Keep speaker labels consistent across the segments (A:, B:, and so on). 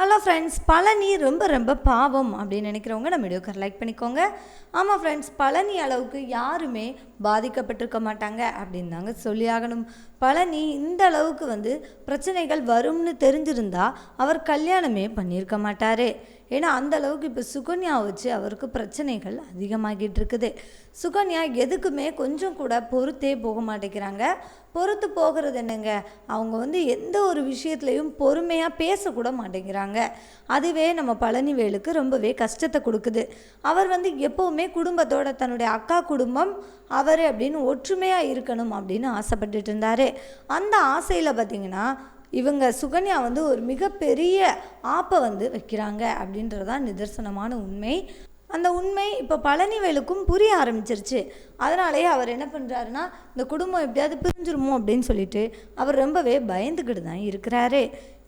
A: Hello friends Palani ரொம்ப ரொம்ப பாவம் அப்படின்னு நினைக்கிறவங்க நம்ம வீடியோக்கு லைக் பண்ணிக்கோங்க. ஆமாம் ஃப்ரெண்ட்ஸ் பழனி அளவுக்கு யாருமே பாதிக்கப்பட்டிருக்க மாட்டாங்க அப்படின்னு தாங்க சொல்லியாகணும். பழனி இந்த அளவுக்கு வந்து பிரச்சனைகள் வரும்னு தெரிஞ்சிருந்தா அவர் கல்யாணமே பண்ணியிருக்க மாட்டார். ஏன்னா அந்த அளவுக்கு இப்போ சுகன்யா வச்சு அவருக்கு பிரச்சனைகள் அதிகமாகிட்டு இருக்குது. சுகன்யா எதுக்குமே கொஞ்சம் கூட பொறுத்தே போக மாட்டேங்கிறாங்க. பொறுத்து போகிறது என்னங்க? அவங்க வந்து எந்த ஒரு விஷயத்துலையும் பொறுமையாக பேசக்கூட மாட்டேங்கிறாங்க. அதுவே நம்ம பழனிவேலுக்கு ரொம்பவே கஷ்டத்தை கொடுக்குது. அவர் வந்து எப்போவுமே குடும்பத்தோட தன்னுடைய அக்கா குடும்பம் அவர் அப்படின்னு ஒற்றுமையாக இருக்கணும் அப்படின்னு ஆசைப்பட்டுட்டு இருந்தார். அந்த ஆசையில் பார்த்திங்கன்னா இவங்க சுகன்யா வந்து ஒரு மிகப்பெரிய ஆப்பை வந்து வைக்கிறாங்க அப்படின்றதான் நிதர்சனமான உண்மை. அந்த உண்மை இப்போ பழனிவேலுக்கும் புரிய ஆரம்பிச்சிருச்சு. அதனாலேயே அவர் என்ன பண்ணுறாருன்னா இந்த குடும்பம் எப்படியாவது பிரிஞ்சிருமோ அப்படின்னு சொல்லிட்டு அவர் ரொம்பவே பயந்துக்கிட்டு தான் இருக்கிறாரு.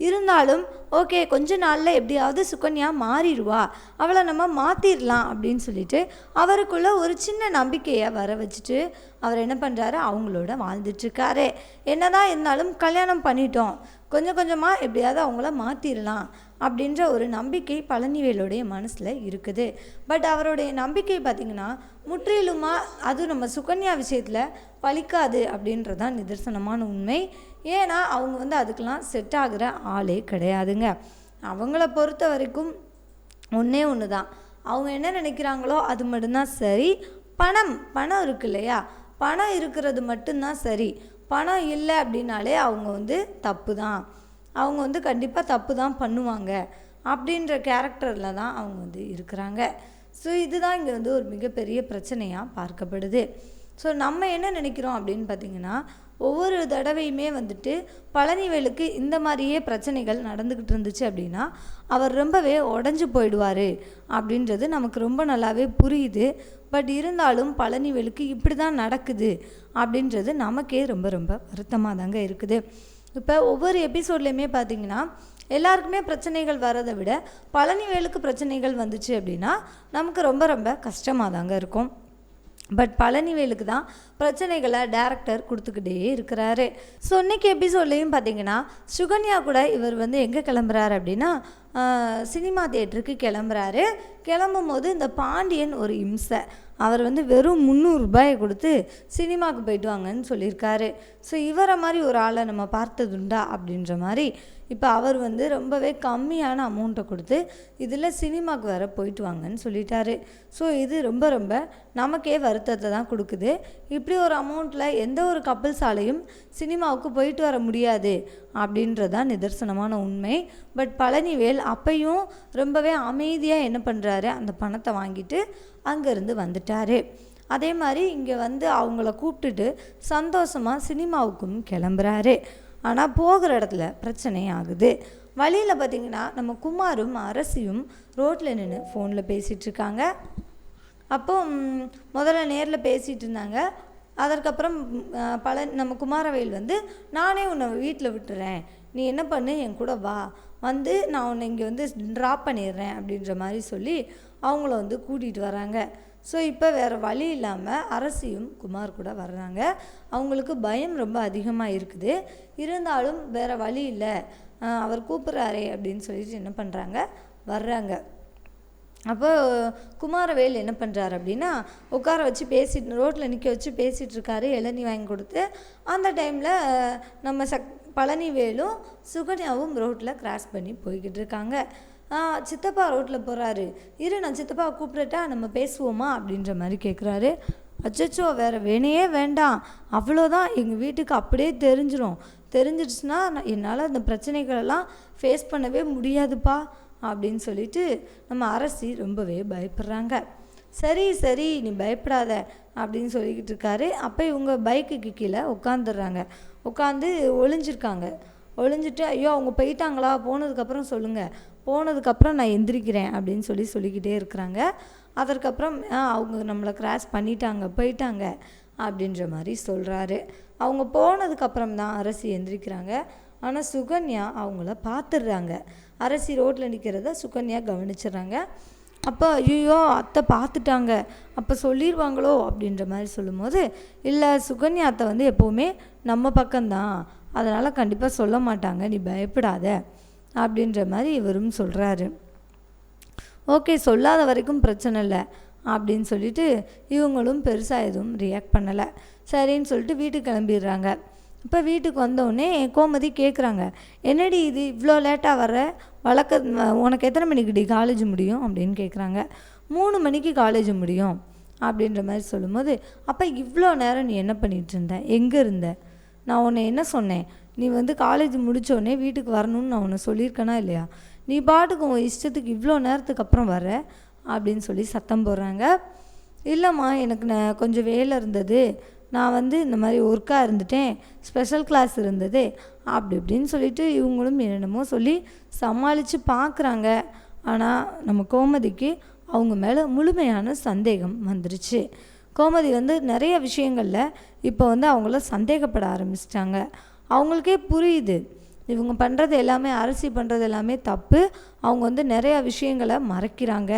A: இருந்தாலும் ஓகே கொஞ்ச நாளில் எப்படியாவது சுகன்யா மாறிடுவா. அவளை நம்ம மாற்றிடலாம் அப்படின்னு சொல்லிட்டு அவருக்குள்ளே ஒரு சின்ன நம்பிக்கையை வர வச்சுட்டு அவர் என்ன பண்ணுறாரு அவங்களோட வாழ்ந்துட்டுருக்காரு என்னதான் இருந்தாலும் கல்யாணம் பண்ணிட்டோம். கொஞ்சம் கொஞ்சமாக எப்படியாவது அவங்கள மாற்றிடலாம் அப்படின்ற ஒரு நம்பிக்கை பழனிவேலுடைய மனசில் இருக்குது. பட் அவருடைய நம்பிக்கை பார்த்திங்கன்னா முற்றிலுமாக அதுவும் நம்ம சுகன்யா விஷயத்தில் பலிக்காது அப்படின்றதான் நிதர்சனமான உண்மை. ஏன்னா அவங்க வந்து அதுக்கெலாம் செட் ஆகிற ஆளே கிடையாதுங்க. அவங்கள பொறுத்த வரைக்கும் ஒன்றே ஒன்று தான் அவங்க என்ன நினைக்கிறாங்களோ அது மட்டும்தான் சரி. பணம் பணம் இருக்கு இல்லையா? பணம் இருக்கிறது மட்டும்தான் சரி. பணம் இல்லை அப்படின்னாலே அவங்க வந்து தப்பு தான் அவங்க வந்து கண்டிப்பாக தப்பு தான் பண்ணுவாங்க. அப்படின்ற கேரக்டரில் தான் அவங்க வந்து இருக்கிறாங்க. ஸோ இதுதான் இங்கே வந்து ஒரு மிகப்பெரிய பிரச்சனையாக பார்க்கப்படுது. ஸோ நம்ம என்ன நினைக்கிறோம் அப்படின்னு பார்த்தீங்கன்னா ஒவ்வொரு தடவையுமே வந்துட்டு பழனிவேலுக்கு இந்த மாதிரியே பிரச்சனைகள் நடந்துக்கிட்டு இருந்துச்சு அப்படின்னா அவர் ரொம்பவே உடஞ்சி போயிடுவார் அப்படின்றது நமக்கு ரொம்ப நல்லாவே புரியுது. பட் இருந்தாலும் பழனிவேலுக்கு இப்படி தான் நடக்குது அப்படின்றது நமக்கே ரொம்ப ரொம்ப வருத்தமாக தாங்க இருக்குது. இப்போ ஒவ்வொரு எபிசோட்லேயுமே பார்த்தீங்கன்னா எல்லாருக்குமே பிரச்சனைகள் வரதை விட பழனிவேலுக்கு பிரச்சனைகள் வந்துச்சு அப்படின்னா நமக்கு ரொம்ப ரொம்ப கஷ்டமாக தாங்க இருக்கும். பட் பழனிவேலுக்கு தான் பிரச்சனைகளை டேரக்டர் கொடுத்துக்கிட்டே இருக்கிறாரு. ஸோ இன்னைக்கு எபிசோட்லேயும் பார்த்தீங்கன்னா சுகன்யா கூட இவர் வந்து எங்கே கிளம்புறாரு அப்படின்னா சினிமா தேட்டருக்கு கிளம்புறாரு. கிளம்பும் போது இந்த பாண்டியன் ஒரு இம்சை. அவர் வந்து வெறும் முந்நூறுரூபாயை கொடுத்து சினிமாவுக்கு போயிட்டு வாங்கன்னு சொல்லியிருக்காரு. ஸோ இவரை மாதிரி ஒரு ஆளை நம்ம பார்த்ததுண்டா அப்படின்ற மாதிரி இப்போ அவர் வந்து ரொம்பவே கம்மியான அமௌண்ட்டை கொடுத்து இதில் சினிமாவுக்கு வர போயிட்டு வாங்கன்னு சொல்லிட்டாரு. ஸோ இது ரொம்ப ரொம்ப நமக்கே வருத்தத்தை தான் கொடுக்குது. இப்படி ஒரு அமௌண்ட்டில் எந்த ஒரு கப்பல்ஸாலையும் சினிமாவுக்கு போயிட்டு வர முடியாது அப்படின்றதான் நிதர்சனமான உண்மை. பட் பழனிவேல் அப்பையும் ரொம்பவே அமைதியாக என்ன பண்ணுறாரு அந்த பணத்தை வாங்கிட்டு அங்கேருந்து வந்துட்டார். அதே மாதிரி இங்கே வந்து அவங்கள கூப்பிட்டுட்டு சந்தோஷமாக சினிமாவுக்கும் கிளம்புறாரு. ஆனால் போகிற இடத்துல பிரச்சனை ஆகுது. வழியில் பார்த்திங்கன்னா நம்ம குமாரும் அரசியும் ரோட்டில் நின்று ஃபோனில் பேசிகிட்டு இருக்காங்க. அப்போ முதல்ல நேரில் பேசிகிட்டு இருந்தாங்க. அதற்கப்புறம் பல நம்ம குமாரவேல் வந்து நானே உன்னை வீட்டில் விட்டுறேன். நீ என்ன பண்ணு? என் கூட வா. வந்து நான் உன்னை இங்கே வந்து ட்ராப் பண்ணிடுறேன். அப்படின்ற மாதிரி சொல்லி அவங்கள வந்து கூட்டிகிட்டு வராங்க. ஸோ இப்போ வேறு வழி இல்லாமல் அரசியும் குமார் கூட வர்றாங்க. அவங்களுக்கு பயம் ரொம்ப அதிகமாக இருக்குது. இருந்தாலும் வேறு வழி இல்லை. அவர் கூப்பிட்றாரே அப்படின்னு சொல்லிட்டு என்ன பண்ணுறாங்க வர்றாங்க. அப்போ குமாரவேல் என்ன பண்ணுறாரு அப்படின்னா உட்கார வச்சு பேசிட்டு ரோட்டில் நிற்க வச்சு பேசிகிட்டு இருக்காரு இளநீ வாங்கி கொடுத்து. அந்த டைமில் நம்ம சக் பழனிவேலும் சுகன்யாவும் ரோட்டில் கிராஸ் பண்ணி போய்கிட்டு இருக்காங்க. சித்தப்பா ரோட்டில் போகிறாரு இரு நான் சித்தப்பா கூப்பிடட்டா நம்ம பேசுவோமா? அப்படின்ற மாதிரி கேட்குறாரு அச்சச்சோ வேறு வேணையே வேண்டாம். அவ்வளோதான் எங்கள் வீட்டுக்கு அப்படியே தெரிஞ்சிடும் தெரிஞ்சிடுச்சுன்னா நான் என்னால் அந்த பிரச்சனைகளெல்லாம் ஃபேஸ் பண்ணவே முடியாதுப்பா அப்படின்னு சொல்லிட்டு நம்ம அரசி ரொம்பவே பயப்படுறாங்க. சரி சரி நீ பயப்படாத அப்படின்னு சொல்லிக்கிட்டு இருக்காரு. அப்போ இவங்க பைக்குக்கு கீழே உட்காந்துடுறாங்க உட்காந்து ஒளிஞ்சிருக்காங்க. ஒளிஞ்சிட்டு ஐயோ அவங்க போயிட்டாங்களா? போனதுக்கப்புறம் சொல்லுங்கள் போனதுக்கப்புறம் நான் எந்திரிக்கிறேன் அப்படின்னு சொல்லி சொல்லிக்கிட்டே இருக்கிறாங்க. அதற்கப்புறம் அவங்க நம்மளை கிராஸ் பண்ணிட்டாங்க போயிட்டாங்க அப்படின்ற மாதிரி சொல்கிறாரு அவங்க போனதுக்கப்புறம் தான் அரசி எந்திரிக்கிறாங்க. ஆனால் சுகன்யா அவங்கள பார்த்துடுறாங்க. அரசி ரோட்டில் நிற்கிறத சுகன்யா கவனிச்சிடுறாங்க. அப்போ ஐயோ அத்தை பார்த்துட்டாங்க. அப்போ சொல்லிடுவாங்களோ அப்படின்ற மாதிரி சொல்லும்போது இல்லை சுகன்யா அத்தை வந்து எப்போவுமே நம்ம பக்கம்தான். அதனால் கண்டிப்பாக சொல்ல மாட்டாங்க. நீ பயப்படாத. அப்படின்ற மாதிரி இவரும் சொல்கிறாரு ஓகே சொல்லாத வரைக்கும் பிரச்சனை இல்லை. அப்படின்னு சொல்லிட்டு இவங்களும் பெருசாக எதுவும் ரியாக்ட் பண்ணலை. சரின்னு சொல்லிட்டு வீட்டுக்கு கிளம்பிடுறாங்க. இப்போ வீட்டுக்கு வந்தோடனே கோமதி கேட்குறாங்க என்னடி இது இவ்வளோ லேட்டாக வர வழக்க உனக்கு எத்தனை மணிக்குடி காலேஜ் முடியும்? அப்படின்னு கேட்குறாங்க மூணு மணிக்கு காலேஜ் முடியும். அப்படின்ற மாதிரி சொல்லும்போது அப்போ இவ்வளோ நேரம் நீ என்ன பண்ணிகிட்டு இருந்த? எங்கே இருந்த? நான் உன்னை என்ன சொன்னேன்? நீ வந்து காலேஜ் முடித்தோடனே வீட்டுக்கு வரணும்னு நான் உன்னை சொல்லியிருக்கேனா இல்லையா? நீ பாட்டுக்கு உன் இஷ்டத்துக்கு இவ்வளோ நேரத்துக்கு அப்புறம் வர? அப்படின்னு சொல்லி சத்தம் போடுறாங்க. இல்லைம்மா எனக்கு நான் கொஞ்சம் வேலை இருந்தது. நான் வந்து இந்த மாதிரி ஒர்க்காக இருந்துட்டேன். ஸ்பெஷல் கிளாஸ் இருந்தது. அப்படி இப்படின்னு சொல்லிட்டு இவங்களும் என்னென்னமோ சொல்லி சமாளித்து பார்க்குறாங்க ஆனால் நம்ம கோமதிக்கு அவங்க மேலே முழுமையான சந்தேகம் வந்துருச்சு. கோமதி வந்து நிறைய விஷயங்களில் இப்போ வந்து அவங்கள சந்தேகப்பட ஆரம்பிச்சிட்டாங்க. அவங்களுக்கே புரியுது. இவங்க பண்ணுறது எல்லாமே அரசி பண்ணுறது எல்லாமே தப்பு. அவங்க வந்து நிறையா விஷயங்களை மறைக்கிறாங்க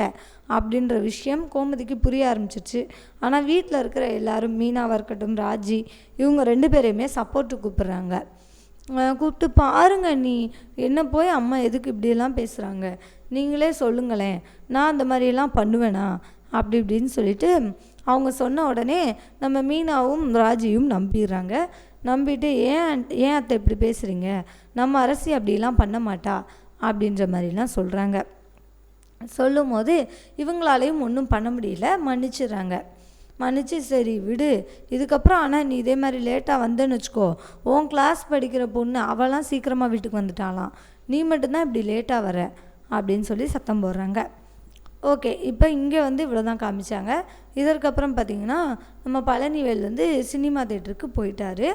A: அப்படின்ற விஷயம் கோமதிக்கு புரிய ஆரம்பிச்சிருச்சு. ஆனால் வீட்டில் இருக்கிற எல்லாரும் மீனாவாக இருக்கட்டும் ராஜி இவங்க ரெண்டு பேரையுமே சப்போர்ட்டு கூப்பிட்றாங்க. கூப்பிட்டு பாருங்க நீ என்ன போய் அம்மா எதுக்கு இப்படியெல்லாம் பேசுகிறாங்க நீங்களே சொல்லுங்களேன். நான் அந்த மாதிரியெல்லாம் பண்ணுவேனா? அப்படி இப்படின்னு சொல்லிட்டு அவங்க சொன்ன உடனே நம்ம மீனாவும் ராஜியும் நம்பிடுறாங்க. நம்பிட்டு ஏன் ஏன் அத்தை இப்படி பேசுகிறீங்க நம்ம அரசி அப்படிலாம் பண்ண மாட்டா? அப்படின்ற மாதிரிலாம் சொல்கிறாங்க சொல்லும் போது இவங்களாலையும் ஒன்றும் பண்ண முடியல. மன்னிச்சிடுறாங்க. மன்னிச்சு சரி விடு. இதுக்கப்புறம் ஆனால் நீ இதே மாதிரி லேட்டாக வந்தேன்னு வச்சுக்கோ. உன் கிளாஸ் படிக்கிற பொண்ணு அவெல்லாம் சீக்கிரமாக வீட்டுக்கு வந்துட்டாலாம் நீ மட்டும்தான் இப்படி லேட்டாக வர. அப்படின்னு சொல்லி சத்தம் போடுறாங்க. ஓகே இப்போ இங்கே வந்து இவ்வளோ தான் காமிச்சாங்க. இதற்கப்புறம் பார்த்திங்கன்னா நம்ம பழனிவேல் வந்து சினிமா தேட்டருக்கு போயிட்டார்.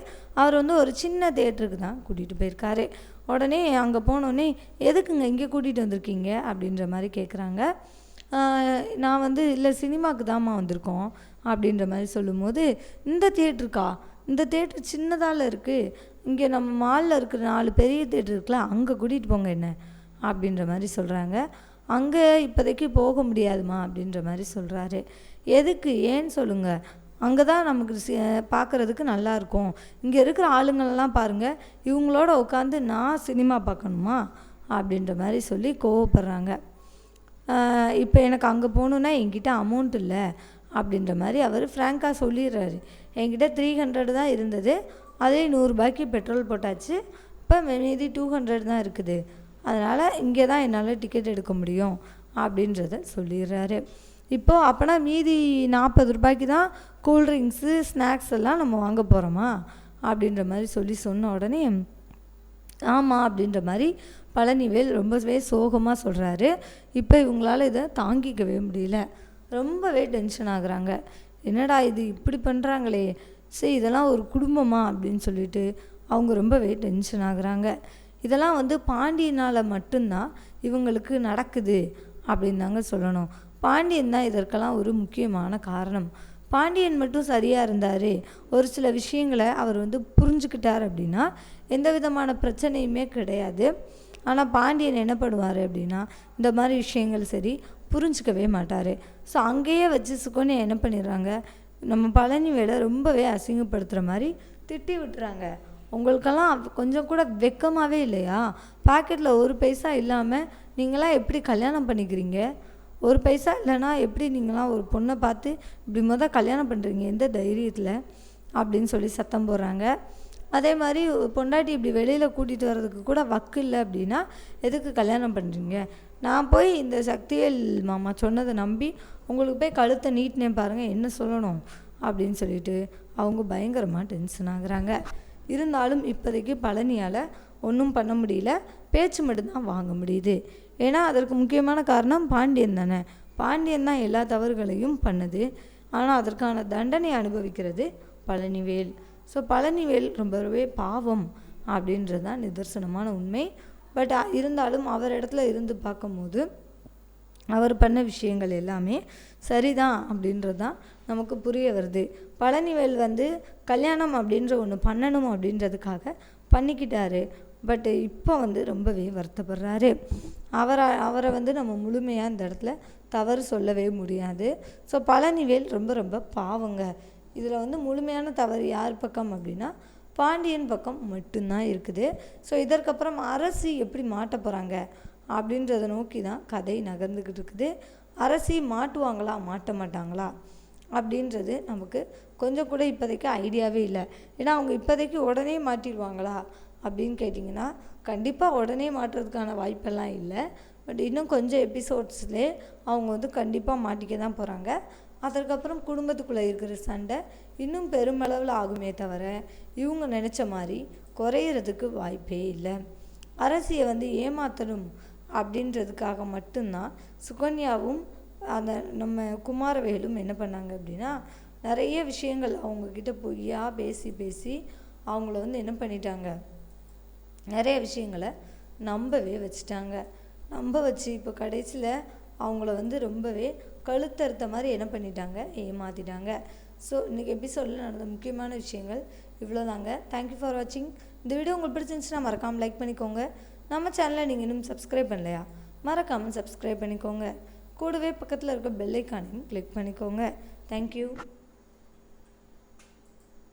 A: அவர் வந்து ஒரு சின்ன தேட்டருக்கு தான் கூட்டிகிட்டு போயிருக்காரு. உடனே அங்கே போனோடனே எதுக்குங்க இங்கே கூட்டிகிட்டு வந்திருக்கீங்க? அப்படின்ற மாதிரி கேட்குறாங்க நான் வந்து இல்லை சினிமாவுக்கு தாம்மா வந்திருக்கோம் அப்படின்ற மாதிரி சொல்லும்போது இந்த தேட்டருக்கா இந்த தேட்டர் சின்னதால் இருக்குது இங்கே நம்ம மாலில் இருக்கிற நாலு பெரிய தேட்டர் இருக்குல்ல அங்கே கூட்டிகிட்டு போங்க என்ன? அப்படின்ற மாதிரி சொல்கிறாங்க அங்கே இப்போதைக்கு போக முடியாதுமா அப்படின்ற மாதிரி சொல்கிறாரு. எதுக்கு? ஏன்னு சொல்லுங்கள் அங்கே தான் நமக்கு பார்க்குறதுக்கு நல்லாயிருக்கும் இங்கே இருக்கிற ஆளுங்களெல்லாம் பாருங்கள் இவங்களோட உட்காந்து நான் சினிமா பார்க்கணுமா? அப்படின்ற மாதிரி சொல்லி கோவப்படுறாங்க. இப்போ எனக்கு அங்கே போகணுன்னா என்கிட்ட அமௌண்ட் இல்லை அப்படின்ற மாதிரி அவர் ஃப்ராங்காக சொல்லிடுறாரு. என்கிட்ட த்ரீ ஹண்ட்ரட் தான் இருந்தது. அதே நூறுரூபாய்க்கு பெட்ரோல் போட்டாச்சு. இப்போ மீதி டூ ஹண்ட்ரட் தான் இருக்குது. அதனால் இங்கே தான் என்னால் டிக்கெட் எடுக்க முடியும் அப்படின்றத சொல்லிடுறாரு. இப்போது அப்போனா மீதி நாற்பது ரூபாய்க்கு தான் கூல்ட்ரிங்க்ஸு ஸ்நாக்ஸ் எல்லாம் நம்ம வாங்க போகிறோமா அப்படின்ற மாதிரி சொல்லி சொன்ன உடனே ஆமாம் அப்படின்ற மாதிரி பழனிவேல் ரொம்பவே சோகமாக சொல்கிறாரு இப்போ இவங்களால இதை தாங்கிக்கவே முடியல. ரொம்பவே டென்ஷன் ஆகுறாங்க. என்னடா இது இப்படி பண்ணுறாங்களே சரி இதெல்லாம் ஒரு குடும்பமா? அப்படின்னு சொல்லிட்டு அவங்க ரொம்பவே டென்ஷன் ஆகுறாங்க. இதெல்லாம் வந்து பாண்டியனால் மட்டும்தான் இவங்களுக்கு நடக்குது அப்படின்னு தாங்க சொல்லணும். பாண்டியன் தான் இதற்கெல்லாம் ஒரு முக்கியமான காரணம். பாண்டியன் மட்டும் சரியாக இருந்தார். ஒரு சில விஷயங்களை அவர் வந்து புரிஞ்சுக்கிட்டார் அப்படின்னா எந்த விதமான பிரச்சனையுமே கிடையாது. ஆனால் பாண்டியன் என்ன பண்ணுவார் அப்படின்னா இந்த மாதிரி விஷயங்கள் சரி புரிஞ்சுக்கவே மாட்டார். ஸோ அங்கேயே வச்சு சுக்கோனி என்ன பண்ணிடுறாங்க? நம்ம பழனி வேலை ரொம்பவே அசிங்கப்படுத்துகிற மாதிரி திட்டி விட்டுறாங்க. உங்களுக்கெல்லாம் கொஞ்சம் கூட வெக்கமாகவே இல்லையா? பாக்கெட்டில் ஒரு பைசா இல்லாமல் நீங்களாம் எப்படி கல்யாணம் பண்ணிக்கிறீங்க? ஒரு பைசா இல்லைன்னா எப்படி நீங்களாம் ஒரு பொண்ணை பார்த்து இப்படி மொதல் கல்யாணம் பண்ணுறீங்க எந்த தைரியத்தில்? அப்படின்னு சொல்லி சத்தம் போடுறாங்க. அதே மாதிரி பொண்டாட்டி இப்படி வெளியில் கூட்டிகிட்டு வர்றதுக்கு கூட வக்கு இல்லை அப்படின்னா எதுக்கு கல்யாணம் பண்ணுறீங்க நான் போய் இந்த சக்திவேல் மாமா சொன்னதை நம்பி உங்களுக்கு போய் கழுத்தை நீட்டினேன் பாருங்கள் என்ன சொல்லணும்? அப்படின்னு சொல்லிட்டு அவங்க பயங்கரமாக டென்ஷன் ஆகுறாங்க. இருந்தாலும் இப்போதைக்கு பழனியால் ஒன்றும் பண்ண முடியல. பேச்சு மட்டும்தான் வாங்க முடியுது. ஏன்னா அதற்கு முக்கியமான காரணம் பாண்டியன் தானே. பாண்டியன் தான் எல்லா தவறுகளையும் பண்ணுது. ஆனால் அதற்கான தண்டனை அனுபவிக்கிறது பழனிவேல். ஸோ பழனிவேல் ரொம்பவே பாவம் அப்படின்றது தான் நிதர்சனமான உண்மை. பட் இருந்தாலும் அவர் இடத்துல இருந்து பார்க்கும்போது அவர் பண்ண விஷயங்கள் எல்லாமே சரிதான் அப்படின்றது தான் நமக்கு புரிய வருது. பழனிவேல் வந்து கல்யாணம் அப்படின்ற ஒன்று பண்ணணும் அப்படின்றதுக்காக பண்ணிக்கிட்டாரு. பட்டு இப்போ வந்து ரொம்பவே வருத்தப்படுறாரு. அவரை அவரை வந்து நம்ம முழுமையாக இந்த இடத்துல தவறு சொல்லவே முடியாது. ஸோ பழனிவேல் ரொம்ப ரொம்ப பாவங்க. இதில் வந்து முழுமையான தவறு யார் பக்கம் அப்படின்னா பாண்டியன் பக்கம் மட்டும்தான் இருக்குது. ஸோ இதற்கப்புறம் அரசு எப்படி மாட்ட போகிறாங்க அப்படின்றத நோக்கி தான் கதை நகர்ந்துக்கிட்டு இருக்குது அரசி மாட்டுவாங்களா மாட்ட மாட்டாங்களா அப்படின்றது நமக்கு கொஞ்சம் கூட இப்போதைக்கு ஐடியாவே இல்லை. ஏன்னா அவங்க இப்போதைக்கு உடனே மாட்டிடுவாங்களா? அப்படின்னு கேட்டிங்கன்னா கண்டிப்பாக உடனே மாட்டுறதுக்கான வாய்ப்பெல்லாம் இல்லை. பட் இன்னும் கொஞ்சம் எபிசோட்ஸ்லேயே அவங்க வந்து கண்டிப்பாக மாட்டிக்க தான் போகிறாங்க அதற்கப்புறம் குடும்பத்துக்குள்ளே இருக்கிற சண்டை இன்னும் பெருமளவில் ஆகுமே தவிர இவங்க நினச்ச மாதிரி குறையிறதுக்கு வாய்ப்பே இல்லை. அரசியை வந்து ஏமாற்றணும் அப்படின்றதுக்காக மட்டும்தான் சுகன்யாவும் அந்த நம்ம குமாரவேலும் என்ன பண்ணாங்க அப்படின்னா நிறைய விஷயங்கள் அவங்கக்கிட்ட பொய்யா பேசி பேசி அவங்கள வந்து என்ன பண்ணிட்டாங்க? நிறைய விஷயங்களை நம்பவே வச்சுட்டாங்க. நம்ப வச்சு இப்போ கடைசியில் அவங்கள வந்து ரொம்பவே கழுத்தறுத்த மாதிரி என்ன பண்ணிட்டாங்க? ஏமாற்றிட்டாங்க ஸோ இன்றைக்கி எபிசோடில் நடந்த முக்கியமான விஷயங்கள் இவ்வளோதாங்க தேங்க்யூ ஃபார் வாட்சிங் இந்த வீடியோ உங்களுக்கு பிடிச்சிருந்துச்சுன்னா மறக்காமல் லைக் பண்ணிக்கோங்க. நம்ம சேனலை நீங்கள் இன்னும் சப்ஸ்கிரைப் பண்ணலையா? மறக்காமல் சப்ஸ்கிரைப் பண்ணிக்கோங்க. கூடவே பக்கத்தில் இருக்க பெல்லைக்கானையும் கிளிக் பண்ணிக்கோங்க. தேங்க்யூ